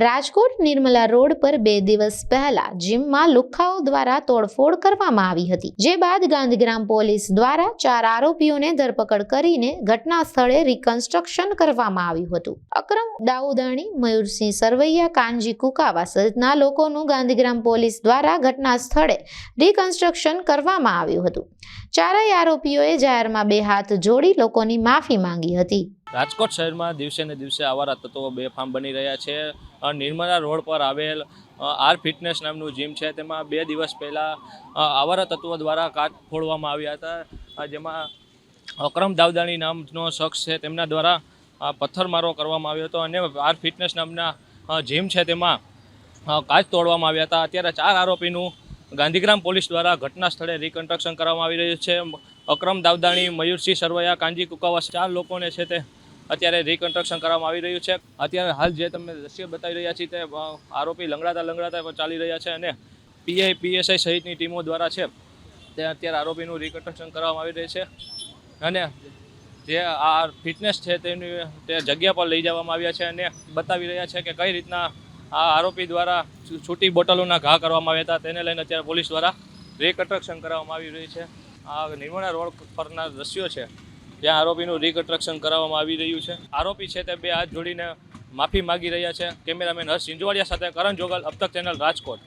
Rajkot Nirmala road પર બે દિવસ પહેલા જીમમાં લુખ્ખાઓ દ્વારા તોડફોડ કરવામાં આવી હતી, જે બાદ ગાંધીગ્રામ પોલીસ દ્વારા ચાર આરોપીઓને ધરપકડ કરીને ઘટના સ્થળે રિકન્સ્ટ્રક્શન કરવામાં આવ્યું હતું. અક્રમ દાઉદાણી, મયુરસિંહ સરવૈયા, કાનજી કુકાવા સહિતના લોકોનું ગાંધીગ્રામ પોલીસ દ્વારા ઘટના સ્થળે રિકન્સ્ટ્રક્શન કરવામાં આવ્યું હતું. ચારેય આરોપીઓએ જાહેરમાં બે હાથ જોડી લોકોની માફી માંગી હતી. રાજકોટ શહેરમાં દિવસે ને દિવસે આવારા તત્વો બેફામ બની રહ્યા છે. નિર્મલા રોડ પર આવેલ આર ફિટનેસ નામનું જીમ છે. તેમાં બે દિવસ પહેલાં આવારા તત્વો દ્વારા કાચ ફોડવામાં આવ્યા હતા. જેમાં અક્રમ દાવદાણી નામનો શખ્સ છે. તેમના દ્વારા પથ્થરમારો કરવામાં આવ્યો હતો. અને આર ફિટનેસ નામના જીમ છે તેમાં કાચ તોડવામાં આવ્યા હતા. અત્યારે ચાર આરોપીનું ગાંધીગ્રામ પોલીસ દ્વારા ઘટના સ્થળે રિકન્સ્ટ્રક્શન કરવામાં આવી રહ્યું છે. અક્રમ દાવદાણી મયુરસિંહ સરવૈયા કાંજી કુકાવાસ, ચાર લોકોને છે તે અત્યારે રિકન્સ્ટ્રક્શન કરવામાં આવી રહ્યું છે. અત્યારે હાલ જે તમે દ્રશ્ય બતાવી રહ્યા છીએ તે આરોપી લંગડાતા લંગડાતા ચાલી રહ્યા છે અને પીઆઈ પીએસઆઈ સહિતની ટીમો દ્વારા છે. તે અત્યારે આરોપીનું રિકન્સ્ટ્રક્શન કરવામાં આવી રહ્યું છે. અને જે આ ફિટનેસ છે તેની, તે જગ્યા પર લઈ જવામાં આવ્યા છે અને બતાવી રહ્યા છે કે કઈ રીતના આ આરોપી દ્વારા છૂટી બોટલોના ઘા કરવામાં આવ્યા હતા. તેને લઈને અત્યારે પોલીસ દ્વારા રિકન્સ્ટ્રક્શન કરવામાં આવી રહ્યું છે. આ નિર્મળા રોડ પરના દ્રશ્યો છે. ત્યાં આરોપીનું રિકન્સ્ટ્રક્શન કરાવવામાં આવી રહ્યું છે. આરોપી છે તે બે હાથ જોડીને માફી માગી રહ્યા છે. કેમેરામેન હર્ષ સિંજવાડિયા સાથે કરણ જોગલ, અબતક ચેનલ રાજકોટ.